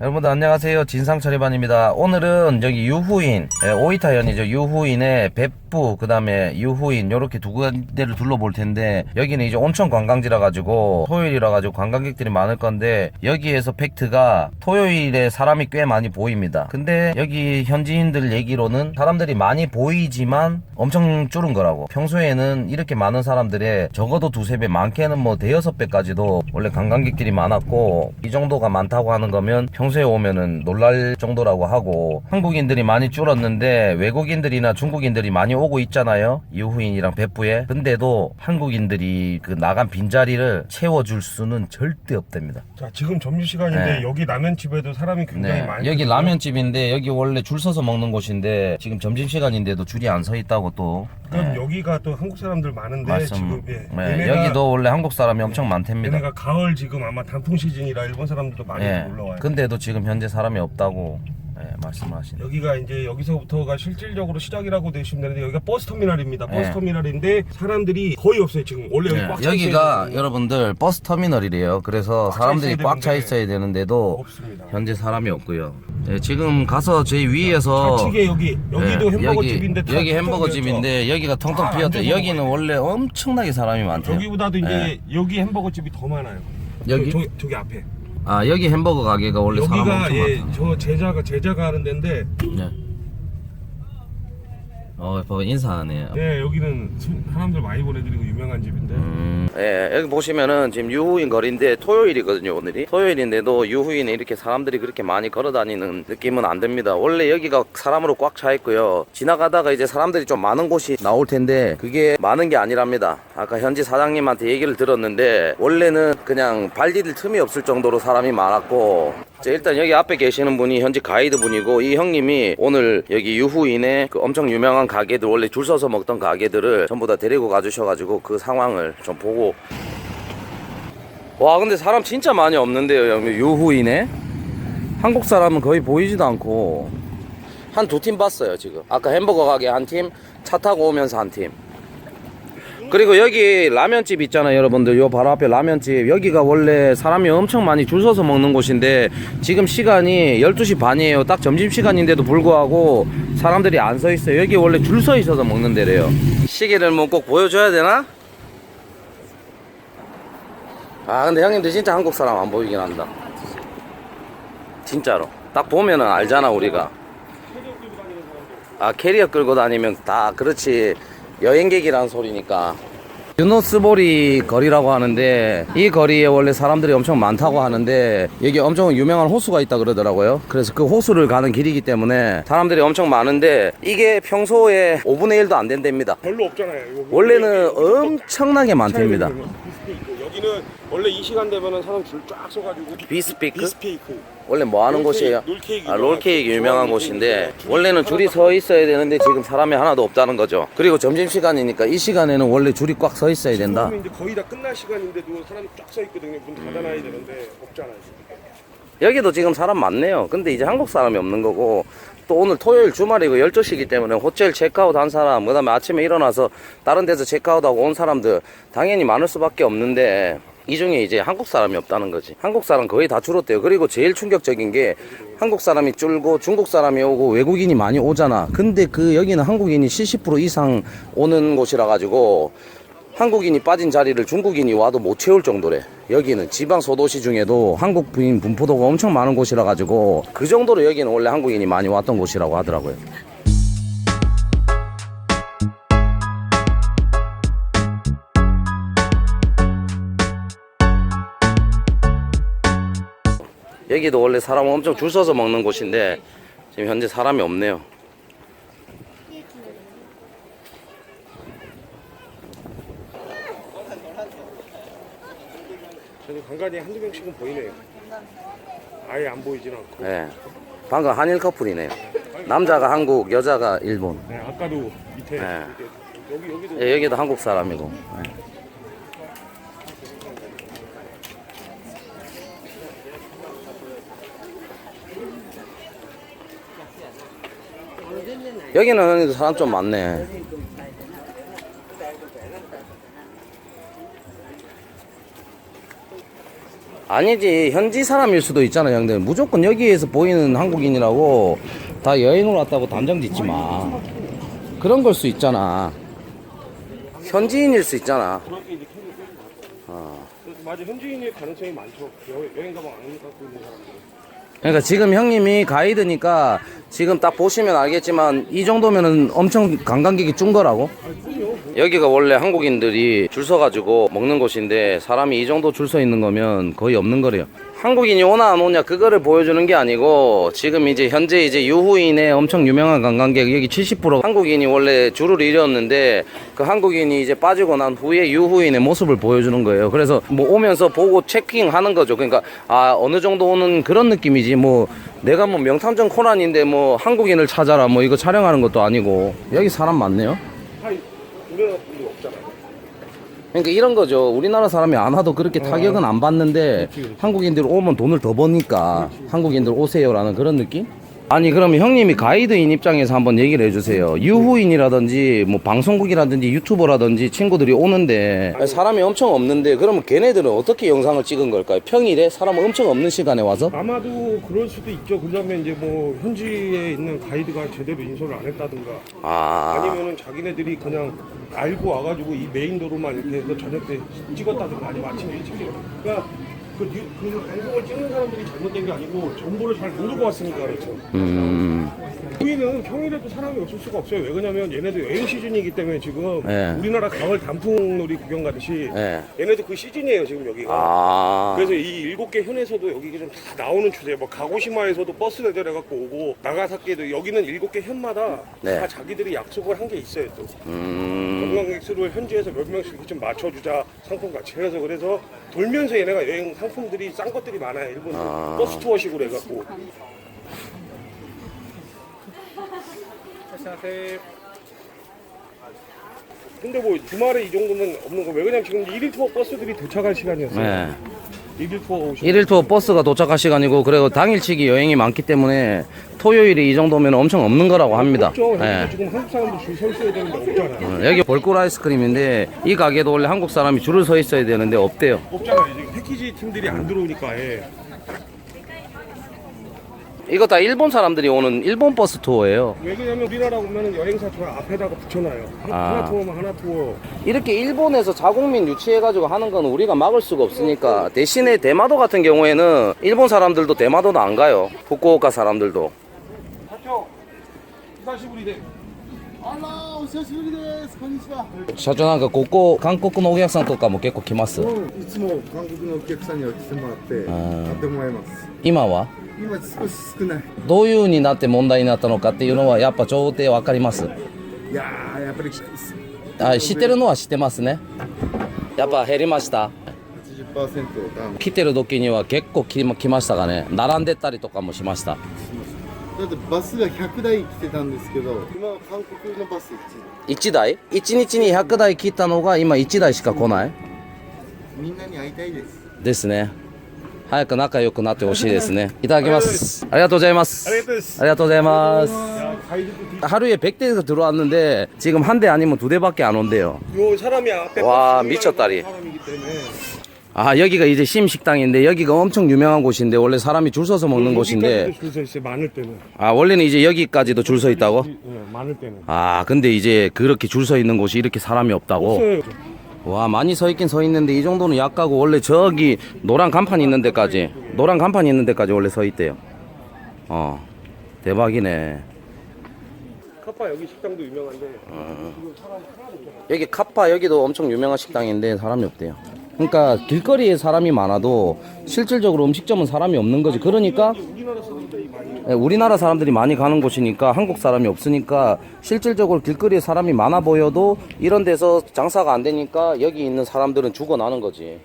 여러분들 안녕하세요. 진상처리반입니다. 오늘은 여기 유후인 예, 오이타현이죠. 유후인의別府그 다음에 유후인 요렇게 두 군데를 둘러볼 텐데 여기는 이제 온천 관광지라 가지고 토요일이라 가지고 관광객들이 많을 건데 여기에서 팩트가 토요일에 사람이 꽤 많이 보입니다. 근데 여기 현지인들 얘기로는 사람들이 많이 보이지만 엄청 줄은 거라고. 평소에는 이렇게 많은 사람들의 적어도 두세 배 많게는 뭐 대여섯 배까지도 원래 관광객들이 많았고 이 정도가 많다고 하는 거면 평 소에 오면은 놀랄 정도라고 하고 한국인들이 많이 줄었는데 외국인들이나 중국인들이 많이 오고 있잖아요. 이후인이랑別府에. 근데도 한국인들이 그 나간 빈자리를 채워줄 수는 절대 없답니다. 자 지금 점심시간인데 네. 여기 라면집에도 사람이 굉장히 네, 많이 여기. 라면집인데 여기 원래 줄 서서 먹는 곳인데 지금 점심시간인데도 줄이 안 서 있다고 또. 그럼 네, 여기가 또 한국 사람들 많은데 말씀 지금 예, 네, 얘네가- 여기도 원래 한국 사람이 엄청 많답니다. 얘네가 가을 지금 아마 단풍 시즌이라 일본 사람들도 많이 예. 놀러 와요. 근데도 지금 현재 사람이 없다고 예, 말씀하시네. 여기가 이제 여기서부터가 실질적으로 시작이라고 되시면 되는데 여기가 버스 터미널입니다. 버스 네. 터미널인데 사람들이 거의 없어요. 지금 원래 여기 꽉차 여기가. 여러분들 버스 터미널이래요. 그래서 꽉차 사람들이 꽉 차 있어야 되는데도 없습니다. 현재 사람이 없고요. 예, 지금 가서 제 위에서 좌측에 여기 여기도 예, 햄버거 여기, 집인데 햄버거. 집인데 여기가 텅텅 다 비었대. 여기는. 원래 엄청나게 사람이 많대요. 여기보다도 이제 예. 여기 햄버거 집이 더 많아요. 여기? 저, 기 저기 앞에 아 여기 햄버거 가게가 원래 사람 여기가 엄청 예, 많다. 저 제자가 제자가 하는 데인데 네. 어, 뭐 인사하네요. 네 여기는 수- 사람들 많이 보내드리고 유명한 집인데 음, 예, 여기 보시면은 지금 유후인 거리인데 토요일이거든요, 오늘이. 토요일인데도 유후인에 이렇게 사람들이 그렇게 많이 걸어 다니는 느낌은 안 듭니다. 원래 여기가 사람으로 꽉 차 있고요. 지나가다가 이제 사람들이 좀 많은 곳이 나올 텐데 그게 많은 게 아니랍니다. 아까 현지 사장님한테 얘기를 들었는데 원래는 그냥 발 디딜 틈이 없을 정도로 사람이 많았고 자, 일단 여기 앞에 계시는 분이 현지 가이드 분이고 이 형님이 오늘 여기 유후인의 그 엄청 유명한 가게들 원래 줄 서서 먹던 가게들을 전부 다 데리고 가주셔가지고 그 상황을 좀 보고. 와 근데 사람 진짜 많이 없는데요 형님 유후인에 한국 사람은 거의 보이지도 않고. 한 두 팀 봤어요 지금. 아까 햄버거 가게 한팀차 타고 오면서 한팀 그리고 여기 라면집 있잖아요 여러분들. 요 바로 앞에 라면집. 여기가 원래 사람이 엄청 많이 줄 서서 먹는 곳인데 지금 시간이 12시 반이에요. 딱 점심시간인데도 불구하고 사람들이 안 서 있어요. 여기 원래 줄 서 있어서 먹는 데래요. 시계를 뭐 꼭 보여줘야 되나? 아 근데 형님들 진짜 한국 사람 안 보이긴 한다. 진짜로. 딱 보면은 알잖아 우리가. 아 캐리어 끌고 다니면 다 그렇지 여행객이라는 소리니까 유노스보리 거리라고 하는데 이 거리에 원래 사람들이 엄청 많다고 하는데 여기 엄청 유명한 호수가 있다 그러더라고요 그래서 그 호수를 가는 길이기 때문에 사람들이 엄청 많은데 이게 평소에 5분의 1도 안 된답니다 별로 없잖아요. 원래는 엄청나게 많답니다. 여기는 원래 이 시간 되면은 사람 줄 쫙 서가지고 비스피크? 비스피크. 원래 뭐 하는 롤케이크, 곳이에요? 롤케이크 아, 롤케이크 유명한 곳인데 롤케이크. 원래는 줄이 서 있어야 되는데 지금 사람이 하나도 없다는 거죠. 그리고 점심 시간이니까 이 시간에는 원래 줄이 꽉 서 있어야 된다. 이제 거의 다 끝날 시간인데도 사람이 쫙 서 있거든요. 문 닫아놔야 되는데 없잖아요. 여기도 지금 사람 많네요. 근데 이제 한국 사람이 없는 거고 또 오늘 토요일 주말이고 12시기 때문에 호텔 체크아웃 한 사람 그 다음에 아침에 일어나서 다른 데서 체크아웃하고 온 사람들 당연히 많을 수밖에 없는데 이 중에 이제 한국 사람이 없다는 거지. 한국 사람 거의 다 줄었대요. 그리고 제일 충격적인 게 한국 사람이 줄고 중국 사람이 오고 외국인이 많이 오잖아. 근데 그 여기는 한국인이 70% 이상 오는 곳이라 가지고 한국인이 빠진 자리를 중국인이 와도 못 채울 정도래. 여기는 지방 소도시 중에도 한국인 분포도가 엄청 많은 곳이라 가지고 그 정도로 여기는 원래 한국인이 많이 왔던 곳이라고 하더라고요. 여기도 원래 사람 엄청 줄 서서 먹는 곳인데 지금 현재 사람이 없네요. 저는 간간히 한두 명씩은 보이네요. 아예 안 보이진 않고. 예. 방금 한일 커플이네요. 남자가 한국, 여자가 일본. 네, 아까도 밑에 네. 여기 여기도 예, 여기도 한국 사람이고. 예. 여기는 사람 좀 많네. 아니지. 현지 사람일 수도 있잖아 형들. 무조건 여기에서 보이는 한국인이라고 다 여행을 왔다고 단정 짓지 마. 그런 걸 수 있잖아. 현지인일 수 있잖아. 그래서 맞아 현지인일 가능성이 많죠. 여, 여행 가방 안 갖고 있는 사람들. 그러니까 지금 형님이 가이드니까 지금 딱 보시면 알겠지만 이 정도면은 엄청 관광객이 준 거라고 여기가 원래 한국인들이 줄 서가지고 먹는 곳인데 사람이 이 정도 줄 서 있는 거면 거의 없는 거래요 한국인이 오나 안 오냐 그거를 보여주는 게 아니고 지금 이제 현재 이제 유후인의 엄청 유명한 관광객 여기 70% 한국인이 원래 줄을 이뤘는데 그 한국인이 이제 빠지고 난 후에 유후인의 모습을 보여주는 거예요. 그래서 뭐 오면서 보고 체킹하는 거죠. 그러니까 아 어느 정도 오는 그런 느낌이지 뭐 내가 뭐 명탐정 코난인데 뭐 한국인을 찾아라 뭐 이거 촬영하는 것도 아니고 여기 사람 많네요. 우리나라 분들이 없잖아요. 그러니까 이런 거죠. 우리나라 사람이 안 와도 그렇게 타격은 안 받는데 한국인들 오면 돈을 더 버니까 한국인들 오세요라는 그런 느낌? 아니 그러면 형님이 가이드인 입장에서 한번 얘기를 해주세요. 유후인이라든지 뭐 방송국이라든지 유튜버라든지 친구들이 오는데 사람이 엄청 없는데 그러면 걔네들은 어떻게 영상을 찍은 걸까요? 평일에 사람 엄청 없는 시간에 와서? 아마도 그럴 수도 있죠. 그러면 이제 뭐 현지에 있는 가이드가 제대로 인솔을 안 했다든가 아 아니면은 자기네들이 그냥 알고 와가지고 이 메인 도로만 이렇게 해서 저녁 때 찍었다든가 아니면 아침에 일찍 찍어. 그러니까 그, 뉴, 그 방송을 찍는 사람들이 잘못된 게 아니고 정보를 잘 모르고 왔으니까 그렇죠. 음. 우리는 평일에도 사람이 없을 수가 없어요. 왜 그러냐면 얘네도 여행 시즌이기 때문에 지금 네. 우리나라 가을 단풍놀이 구경 가듯이 네. 얘네도 그 시즌이에요 지금 여기가. 아. 그래서 이 일곱 개 현에서도 여기 좀다 나오는 추세예요. 뭐 가고시마에서도 버스 대절해갖고 오고 나가사키에도 여기는 일곱 개 현마다 네. 다 자기들이 약속을 한 게 있어요 또. 음. 관광객 수를 현지에서 몇 명씩 좀 맞춰주자 상품 같이 해서 그래서 돌면서 얘네가 여행 상품들이 싼 것들이 많아요. 일본 아. 버스 투어식으로 해갖고. 근데 뭐 주말에 이 정도면 없는 거 왜 그냥 지금 1일 투어 버스들이 도착할 시간이었어요. 네. 1일 투어 오시 일일 투어 버스가 도착할 시간이고 그리고 당일치기 여행이 많기 때문에 토요일에 이 정도면 엄청 없는 거라고 합니다. 없죠. 예. 지금 한국 사람들 줄서 있어야 되는데 없잖아요. 어, 여기 볼꿀 아이스크림인데 이 가게도 원래 한국 사람이 줄을 서 있어야 되는데 없대요. 없잖아요. 지금 패키지 팀들이 안 들어오니까 예. 이거 다 일본 사람들이 오는 일본 버스 투어예요. 왜 그러냐면 우리나라 오면은 여행사 저 앞에다가 붙여놔요. 하- 아. 하나 투어면 하나 투어. 이렇게 일본에서 자국민 유치해가지고 하는 건 우리가 막을 수가 없으니까 대신에 대마도 같은 경우에는 일본 사람들도 대마도는 안 가요. 후쿠오카 사람들도. 사초 이사시부리 대. あらお久しぶりですこんにちは社長なんかここ韓国のお客さんとかも結構来ますいつも韓国のお客さんには来てもらってん買ってもらいます今は 今少し少ない。どういう風になって問題になったのかっていうのはやっぱ調停わかります。いやーやっぱりあ知ってるのは知ってますね。やっぱ減りました。80%ダウン。来てる時には結構来ま来ましたかね。並んでたりとかもしました。だってバスが100台来てたんですけど今は韓国のバス1 1台 ?1 日に100台切ったのが今1台しか来ない。みんなに会いたいです。ですね 早く仲良くなってほしいですね。いただきます。ありがとうございます。ありがとうございます。ハルイエペクテが들어왔는데 지금 한 대 아니면 두 대밖에 안 온대요。와미쳤다리。아 여기가 이제 심 식당인데 여기가 엄청 유명한 곳인데 원래 사람이 줄 서서 먹는 곳인데아원래는 이제 여기까지도 줄 서 있다고아근데 이제 그렇게 줄 서 있는 곳이 이렇게 사람이 없다고 와 많이 서 있긴 서 있는데 이 정도는 약가고 원래 저기 노란 간판 있는 데까지 노란 간판 있는 데까지 원래 서 있대요. 어 대박이네. 카파 여기 식당도 유명한데. 어. 여기 카파 여기도 엄청 유명한 식당인데 사람이 없대요 그러니까 길거리에 사람이 많아도 실질적으로 음식점은 사람이 없는 거지 그러니까 우리나라 사람들이 많이 예, 우리나라 사람들이 많이 가는 곳이니까 한국 사람이 없으니까 실질적으로 길거리에 사람이 많아 보여도 이런 데서 장사가 안 되니까 여기 있는 사람들은 죽어나는 거지.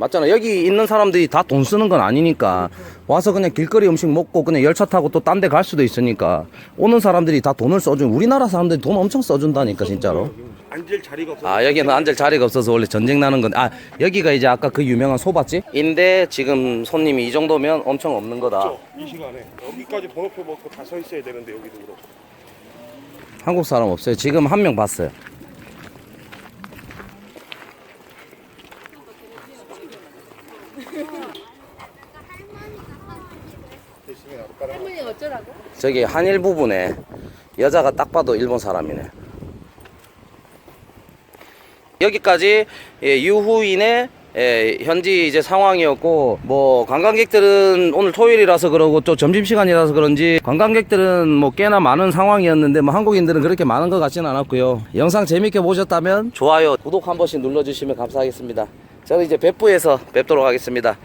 맞잖아. 여기 있는 사람들이 다 돈 쓰는 건 아니니까 와서 그냥 길거리 음식 먹고 그냥 열차 타고 또 딴 데 갈 수도 있으니까 오는 사람들이 다 돈을 써준 우리나라 사람들이 돈 엄청 써준다니까 진짜로. 앉을 자리가 없어. 아 여기는 앉을 자리가 없어서 원래 전쟁 나는 건데 아 여기가 이제 아까 그 유명한 소밭집 인데 지금 손님이 이 정도면 엄청 없는 거다. 이 시간에 여기까지 번호표 먹고 다 서 있어야 되는데 여기도 그렇고. 한국 사람 없어요. 지금 한 명 봤어요. 할머니 어쩌라고? 저기 한일 부분에 여자가 딱 봐도 일본 사람이네. 여기까지 예, 유후인의 예, 현지 이제 상황이었고 뭐 관광객들은 오늘 토요일이라서 그러고 또 점심 시간이라서 그런지 관광객들은 뭐 꽤나 많은 상황이었는데 뭐 한국인들은 그렇게 많은 것 같지는 않았고요. 영상 재밌게 보셨다면 좋아요, 구독 한 번씩 눌러주시면 감사하겠습니다. 저는 이제別府에서 뵙도록 하겠습니다.